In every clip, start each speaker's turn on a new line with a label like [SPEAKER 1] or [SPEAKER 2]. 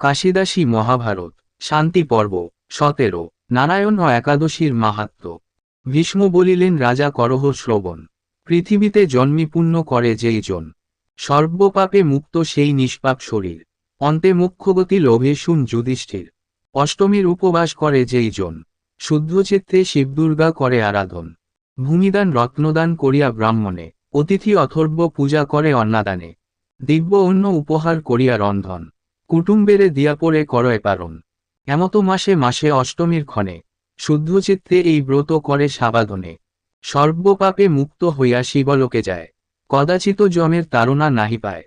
[SPEAKER 1] কাশিদাসী মহাভারত, শান্তি পর্ব, সতেরো, নারায়ণ ও একাদশীর মাহাত্ম। ভীষ্ম বলিলেন, রাজা, করহ শ্রবণ। পৃথিবীতে জন্মিপূর্ণ করে যেই জন। সর্বপাপে মুক্ত সেই নিষ্পাপ শরীর। অন্তে মুখ্যগতি লোভে শুন যুধিষ্ঠির। অষ্টমীর উপবাস করে যেই জন। শুদ্ধচিত্তে শিবদুর্গা করে আরাধন। ভূমিদান, রত্নদান করিয়া ব্রাহ্মণে। অতিথি অথর্ব পূজা করে অন্নাদানে। দিব্য অন্য উপহার করিয়া রন্ধন। কুটুম্বেরে দিয়া পড়ে করয় পারণ এমত মাসে মাসে অষ্টমীর ক্ষণে, শুদ্ধচিত্তে এই ব্রত করে সাবাদনে। সর্বপাপে মুক্ত হইয়া শিবলোকে যায়। কদাচিত জমের তাড়না নাহি পায়।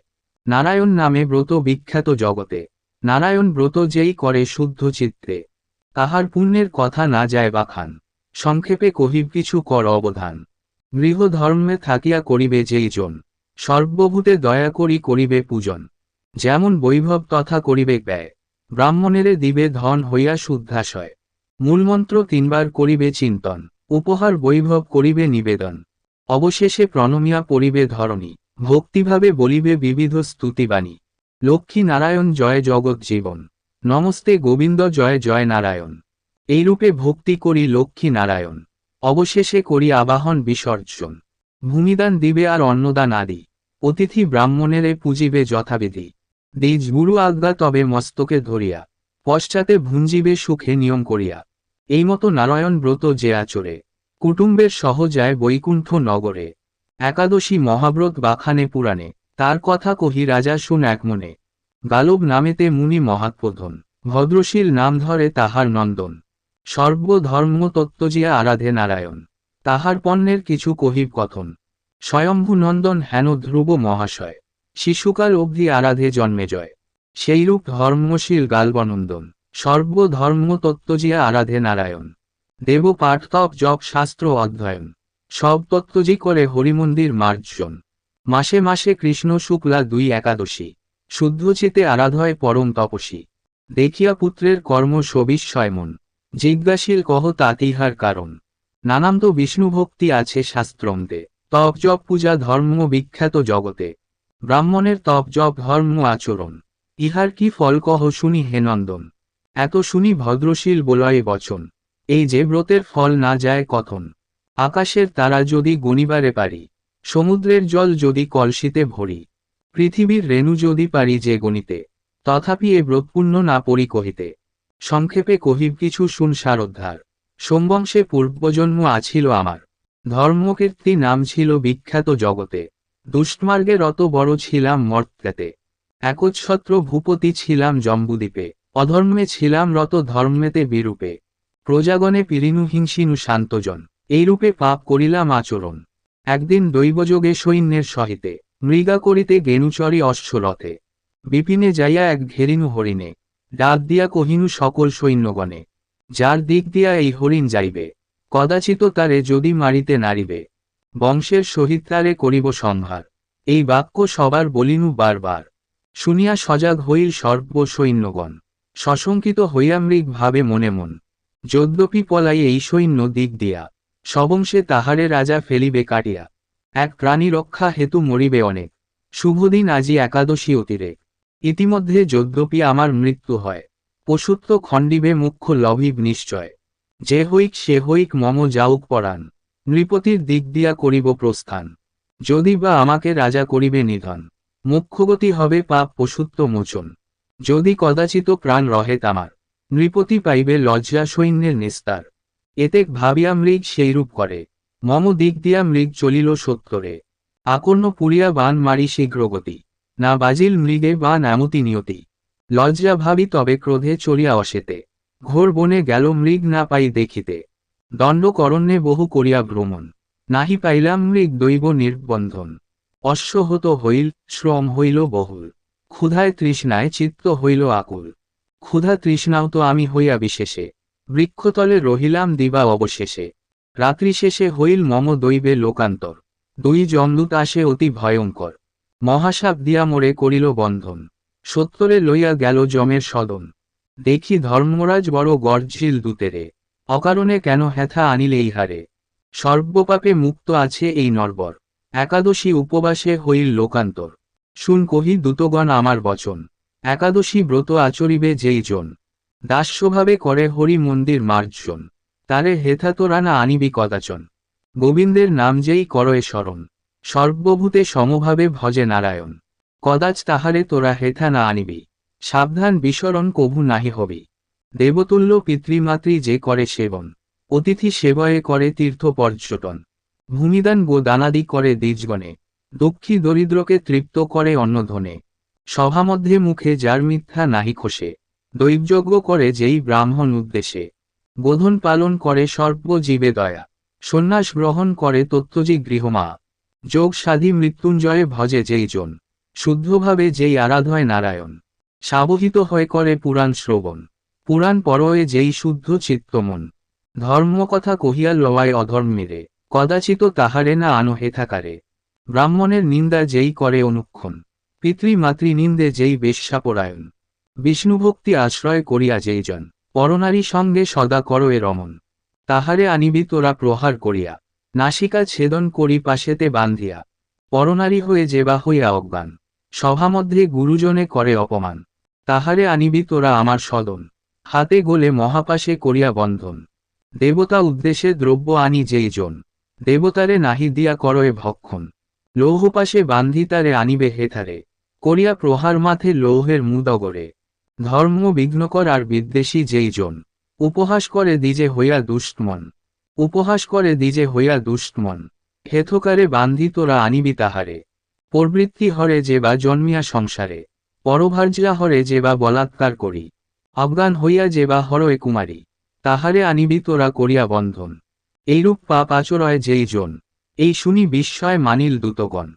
[SPEAKER 1] নারায়ণ নামে ব্রত বিখ্যাত জগতে। নারায়ণ ব্রত যেই করে শুদ্ধ চিত্তে তাহার পুণ্যের কথা না যায় বাখান। সংক্ষেপে কহিব, কিছু কর অবধান। গৃহধর্মে থাকিয়া করিবে যেই জন। সর্বভূতে দয়া করি করিবে পূজন। যেমন বৈভব তথা করিবে ব্যয়, ব্রাহ্মণেরে দিবে ধন হইয়া শুদ্ধাশয়। মূলমন্ত্র তিনবার করিবে চিন্তন, উপহার বৈভব করিবে নিবেদন। অবশেষে প্রণমিয়া পড়িবে ধরণী, ভক্তিভাবে বলিবে বিবিধ স্তুতিবাণী। লক্ষ্মী নারায়ণ জয় জগৎ জীবন, নমস্তে গোবিন্দ জয় জয় নারায়ণ। এইরূপে ভক্তি করি লক্ষ্মী নারায়ণ অবশেষে করি আবাহন বিসর্জন। ভূমিদান দিবে আর অন্নদান আদি, অতিথি ব্রাহ্মণেরে পূজিবে যথাবিধি। দ্বিজ গুরু আজ্ঞা তবে মস্তকে ধরিয়া, পশ্চাতে ভুঞ্জিবে সুখে নিয়ম করিয়া। এই মতো নারায়ণ ব্রত যে আচরে, কুটুম্বের সহ যায় বৈকুণ্ঠ নগরে। একাদশী মহাব্রত বাখানে পুরাণে, তার কথা কহি রাজা শুন এক মনে, গালব নামেতে মুনি মহাৎপধন ভদ্রশীল নাম ধরে তাহার নন্দন। সর্বধর্ম তত্ত্বজিয়া আরাধে নারায়ণ, তাহার পণ্যের কিছু কহিব কথন। স্বয়ম্ভু নন্দন হেন ধ্রুব মহাশয়। শিশুকাল অবধি আরাধে জন্মে জয়। সেইরূপ ধর্মশীল গালবনন্দন সর্বধর্ম তত্ত্বজিয়া আরাধে নারায়ণ। দেব পাঠ তপ জপ শাস্ত্র অধ্যয়ন, সব তত্ত্বজি করে হরিমন্দির মার্জন। মাসে মাসে কৃষ্ণ শুক্লা দুই একাদশী, শুদ্ধচিতে আরাধয় পরম তপসী। দেখিয়া পুত্রের কর্ম সবিস্ময় মন, জিজ্ঞাসীল কহ তাতিহার কারণ। নানান্ত বিষ্ণুভক্তি আছে শাস্ত্রন্তে তপ জপ পূজা ধর্ম বিখ্যাত জগতে। ব্রাহ্মণের তপ জপ ধর্ম আচরণ। ইহার কি ফল কহ শুনি হে নন্দন। এত শুনি ভদ্রশীল বলয়ে বচন। এই যে ব্রতের ফল না যায় কথন। আকাশের তারা যদি গণিবারে পারি, সমুদ্রের জল যদি কলসিতে ভরি, পৃথিবীর রেণু যদি পারি যে গণিতে, তথাপি এ ব্রতপূর্ণ না পরি কহিতে। সংক্ষেপে কহিব কিছু শুন সারোদ্ধার। সোমবংশে পূর্বজন্ম আছিল আমার। ধর্মকীর্তি নাম ছিল বিখ্যাত জগতে। দুষ্টমার্গে রত বড় ছিলাম মর্ত্যাতে। একচ্ছত্র ভূপতি ছিলাম জম্বুদ্বীপে। অধর্মে ছিলাম রত ধর্মেতে বিরূপে। প্রজাগণে পিরিনু হিংসিনু শান্তজন। এইরূপে পাপ করিলাম আচরণ। একদিন দৈবযোগে সৈন্যের সহিতে, মৃগা করিতে গেনুচরি অশ্বরথে। বিপিনে যাইয়া এক ঘেরিনু হরিণে, ডাক দিয়া কহিনু সকল সৈন্যগণে, যার দিক দিয়া এই হরিণ যাইবে কদাচিত তারে যদি মারিতে নারিবে। বংশের সহিত তারে করিব সংহার এই বাক্য সবার বলিনু বারবার। শুনিয়া সজাগ হইল সর্ব সৈন্যগণ সশঙ্কিত হইয়া মৃগ ভাবে মনে মন। যদ্যপি পলাই এই সৈন্য দিক দিয়া, সবংশে তাহারে রাজা ফেলিবে কাটিয়া। এক প্রাণী রক্ষা হেতু মরিবে অনেক। শুভদিন আজি একাদশী অতিরেক ইতিমধ্যে যদ্যপি আমার মৃত্যু হয়। পশুত্ব খণ্ডিবে মুখ্য লভিব নিশ্চয়। যে হইক সে হইক মম যাউক পরাণ। নৃপতির দিক দিয়া করিব প্রস্থান। যদি বা আমাকে রাজা করিবে নিধন, মুখ্যগতি হবে পাপ পশুত্ব মোচন। যদি কদাচিত প্রাণ রহে তামার, নৃপতি পাইবে লজ্জা সৈন্যের নিস্তার। এতেক ভাবিয়া মৃগ সেইরূপ করে। মম দিক দিয়া মৃগ চলিল সত্তরে। আকর্ণ পুরিয়া বান মারি শীঘ্রগতি। না বাজিল মৃগে বা নামতি নিয়তি। লজ্জা ভাবি তবে ক্রোধে চড়িয়া অসেতে। ঘোর বনে গেল মৃগ না পাই দেখিতে। দণ্ডকরণ্যে বহু করিয়া ভ্রমণ। নাহি পাইলাম মৃগ দৈব নির্বন্ধন। অশ্বহত হইল, শ্রম হইল বহুল। ক্ষুধায় তৃষ্ণায় চিত্ত হইল আকুল। ক্ষুধা তৃষ্ণাও তো আমি হইয়া বিশেষে। বৃক্ষতলে রহিলাম দিবা অবশেষে। রাত্রি শেষে হইল মম দৈবে লোকান্তর। দুই জমদূত আসে অতি ভয়ঙ্কর। মহাসাপ দিয়া মোরে করিল বন্ধন। সত্তরে লইয়া গেল জমের সদন। দেখি ধর্মরাজ বড় গর্জিল দূতেরে। অকারণে কেন হেথা আনিলে ইহারে? সর্বপাপে মুক্ত আছে এই নরবর। একাদশী উপবাসে হইল লোকান্তর। শুন কহি দূতগণ আমার বচন। একাদশী ব্রত আচরিবে যেই জন। দাস্যভাবে করে হরি মন্দির মার্জন। তারে হেথা তোরা না আনিবি কদাচন। গোবিন্দের নাম যেই করয়ে স্মরণ। সর্বভূতে সমভাবে ভজে নারায়ণ। কদাচ তাহারে তোরা হেথা না আনিবি। সাবধান বিসরণ কভু নাহি হবি। দেবতুল্য পিতৃমাতৃ যে করে সেবন, অতিথি সেবয়ে করে তীর্থ পর্যটন, ভূমিদান গো দানাদি করে দ্বিজগণে, দুঃখী দরিদ্রকে তৃপ্ত করে অন্নধনে সভামধ্যে মুখে যার মিথ্যা নাহি খসে, দৈবযজ্ঞ করে যেই ব্রাহ্মণ উদ্দেশ্যে বোধন পালন করে সর্বজীবে দয়া, সন্ন্যাস গ্রহণ করে তত্ত্বজি গৃহমা, যোগ সাধি মৃত্যুঞ্জয়ে ভজে যেই জন, শুদ্ধভাবে যেই আরাধয় নারায়ণ, সাবহিত হয়ে করে পুরাণ শ্রবণ। পুরাণ পরয়ে যেই শুদ্ধ চিত্তমন। ধর্মকথা কহিয়া লওয়ায় অধর্মেরে, কদাচিত তাহারে না আনো হেথাকারে ব্রাহ্মণের নিন্দা যেই করে অনুক্ষণ, পিতৃমাতৃ নিন্দে যেই বেশ্যাপরায়ণ। বিষ্ণুভক্তি আশ্রয় করিয়া যেই জন পরনারী সঙ্গে সদা করো এ রমন তাহারে আনিবি তোরা প্রহার করিয়া, নাসিকা ছেদন করি পাশেতে বান্ধিয়া। পরনারী হয়ে যেবা হইয়া অজ্ঞান, সভামধ্যে গুরুজনে করে অপমান। তাহারে আনিবি তোরা আমার সদন। হাতে গোলে মহাপাশে করিয়া বন্ধন। দেবতা উদ্দেশ্যে দ্রব্য আনি যেই জন। দেবতারে নাহি দিয়া করয়ে ভক্ষণ। লৌহপাশে বান্ধি তারে আনিবে হেথারে। করিয়া প্রহার মাথে লৌহের মুদগরে ধর্ম বিঘ্নকর আর বিদ্বেষী যেই জন। উপহাস করে দিজে হইয়া দুষ্টমন উপহাস করে দিজে হইয়া দুষ্টমন হেথকারে বান্ধি তোরা আনিবি তাহারে। প্রবৃত্তি হরে যে বা জন্মিয়া সংসারে। পরভার্যা হরে যে বা বলাৎকার করি। অজ্ঞান হইয়া যে বা হরয়ে কুমারী, তাহারে আনিবি তোরা করিয়া বন্ধন। এইরূপ পাপ আচরয় যেই জন, এই শুনি বিস্ময় মানিল দূতগণ।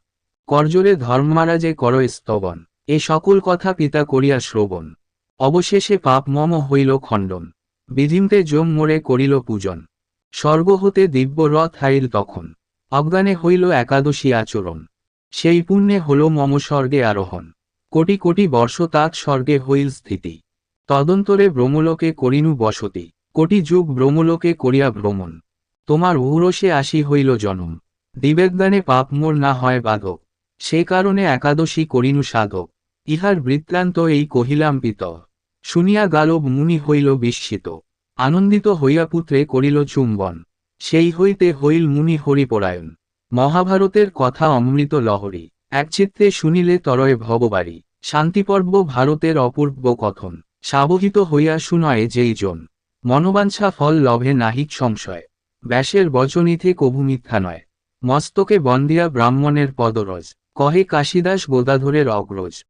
[SPEAKER 1] করজোরে ধর্মমারাজে কর স্তবন, এ সকল কথা পিতা করিয়া শ্রবণ। অবশেষে পাপ মম হইল খণ্ডন, বিধিমতে জম মোড়ে করিল পূজন। স্বর্গ হতে দিব্য রথ হাইল তখন অজ্ঞানে হইল একাদশী আচরণ। সেই পুণ্যে হল মম স্বর্গে আরোহণ। কোটি কোটি বর্ষ তাৎ স্বর্গে হইল স্থিতি। তদন্তরে ব্রহ্মলোকে করিনু বসতি, কোটি যুগ ব্রহ্মলোকে করিয়া ভ্রমণ। তোমার ঔরসে আসি হইল জনম। দিবেজ্ঞানে পাপ মোর না হয় বাধক। সে কারণে একাদশী করিনু সাধক। ইহার বৃত্তান্ত এই কহিলাম পিত শুনিয়া গালব মুনি হইল বিস্মিত। আনন্দিত হইয়া পুত্রে করিল চুম্বন। সেই হইতে হইল মুনি হরিপরায়ণ। মহাভারতের কথা অমৃত লহরী। একচিত্তে শুনিলে তরয়ে ভববাড়ি। শান্তিপর্ব ভারতের অপূর্ব কথন। সাবহিত হইয়া শুনয়ে যেই জন। মনোবাঞ্ছা ফল লভে নাহিক সংশয়। ব্যাসের বচনীতে কভু মিথ্যা নয়। মস্তকে বন্দিয়া ব্রাহ্মণের পদরজ। কহে কাশিদাস গোদাধরের অগ্রজ।